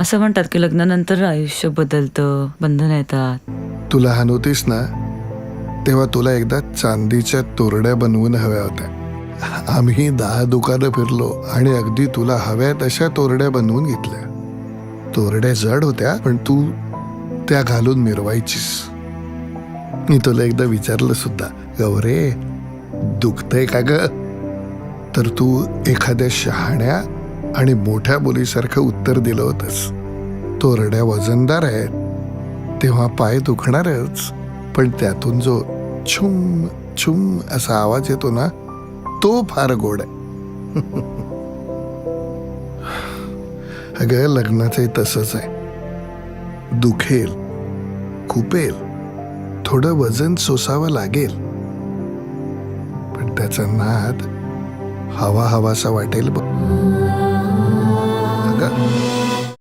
असं म्हणतात की लग्नानंतर आयुष्य बदलतं बंधन येतात. तुला लहान ना? तेव्हा तुला एकदा चांदीच्या तोरड्या बनवून हव्या होत्या. आम्ही दहा दुकानं फिरलो आणि अगदी तुला हव्या तशा तोरड्या बनवून घेतल्या. तोरड्या जड होत्या पण तू त्या घालून मिरवायचीस. मी तुला एकदा विचारलं सुद्धा गौरे दुखतंय का ग? तर तू एखाद्या शहाण्या आणि मोठ्या मुलीसारखं उत्तर दिलं होतंस तोरड्या वजनदार आहेत तेव्हा पाय दुखणारच. पण त्यातून जो छुम छुम असा आवाज येतो ना तो फार गोड आहे. अगं लग्नाचंही तसंच आहे. दुखेल खुपेल थोडं वजन सोसावं लागेल. पण त्याचा नाद हवा हवासा वाटेल बघ. button.